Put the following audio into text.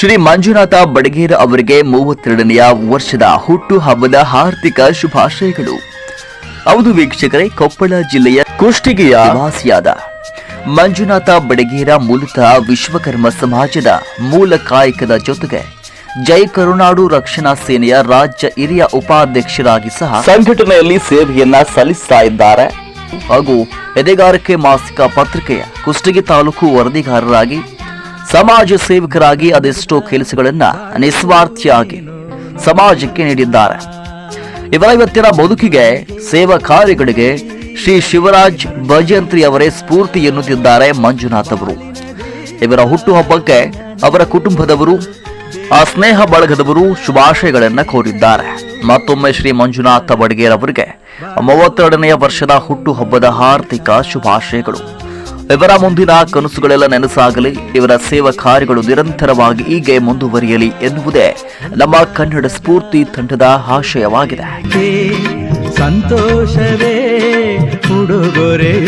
ಶ್ರೀ ಮಂಜುನಾಥ ಬಡಗೇರ ಅವರಿಗೆ ಮೂವತ್ತೆರಡನೆಯ ವರ್ಷದ ಹುಟ್ಟು ಹಬ್ಬದ ಹಾರ್ದಿಕ ಶುಭಾಶಯಗಳು. ಹೌದು ವೀಕ್ಷಕರೇ ಕೊಪ್ಪಳ ಜಿಲ್ಲೆಯ ಕುಷ್ಟಿಗೆಯ ವಾಸಿಯಾದ ಮಂಜುನಾಥ ಬಡಗೇರ ಮೂಲತಃ ವಿಶ್ವಕರ್ಮ ಸಮಾಜದ ಮೂಲ ಕಾಯಕದ ಜೊತೆಗೆ ಜೈ ಕರುನಾಡು ರಕ್ಷಣಾ ಸೇನೆಯ ರಾಜ್ಯ ಹಿರಿಯ ಉಪಾಧ್ಯಕ್ಷರಾಗಿ ಸಹ ಸಂಘಟನೆಯಲ್ಲಿ ಸೇವೆಯನ್ನ ಸಲ್ಲಿಸ್ತಾ ಇದ್ದಾರೆ. ಹಾಗೂ ಎದೆಗಾರಿಕೆ ಮಾಸಿಕ ಪತ್ರಿಕೆಯ ಕುಷ್ಟಗಿ ತಾಲೂಕು ವರದಿಗಾರರಾಗಿ ಸಮಾಜ ಸೇವಕರಾಗಿ ಅದೆಷ್ಟೋ ಕೆಲಸಗಳನ್ನ ನಿಸ್ವಾರ್ಥಿಯಾಗಿ ಸಮಾಜಕ್ಕೆ ನೀಡಿದ್ದಾರೆ. ಇವರ ಇವತ್ತಿನ ಬದುಕಿಗೆ ಸೇವಾ ಕಾರ್ಯಗಳಿಗೆ ಶ್ರೀ ಶಿವರಾಜ್ ಭಜಂತ್ರಿ ಅವರೇ ಸ್ಫೂರ್ತಿ ಎನ್ನುತ್ತಿದ್ದಾರೆ ಮಂಜುನಾಥ್ ಅವರು. ಇವರ ಹುಟ್ಟುಹಬ್ಬಕ್ಕೆ ಅವರ ಕುಟುಂಬದವರು, ಆ ಸ್ನೇಹ ಬಳಗದವರು ಶುಭಾಶಯಗಳನ್ನ ಕೋರಿದ್ದಾರೆ. ಮತ್ತೊಮ್ಮೆ ಶ್ರೀ ಮಂಜುನಾಥ ಬಡಗೇರ್ ಅವರಿಗೆ ಮೂವತ್ತೆರಡನೆಯ ವರ್ಷದ ಹುಟ್ಟುಹಬ್ಬದ ಹಾರ್ದಿಕ ಶುಭಾಶಯಗಳು. ಇವರ ಮುಂದಿನ ಕನಸುಗಳೆಲ್ಲ ನೆನಸಾಗಲಿ, ಇವರ ಸೇವಾ ಕಾರ್ಯಗಳು ನಿರಂತರವಾಗಿ ಹೀಗೆ ಮುಂದುವರಿಯಲಿ ಎನ್ನುವುದೇ ನಮ್ಮ ಕನ್ನಡ ಸ್ಫೂರ್ತಿ ತಂಡದ ಆಶಯವಾಗಿದೆ. ಸಂತೋಷವೇ ಉಡುಗೊರೆ.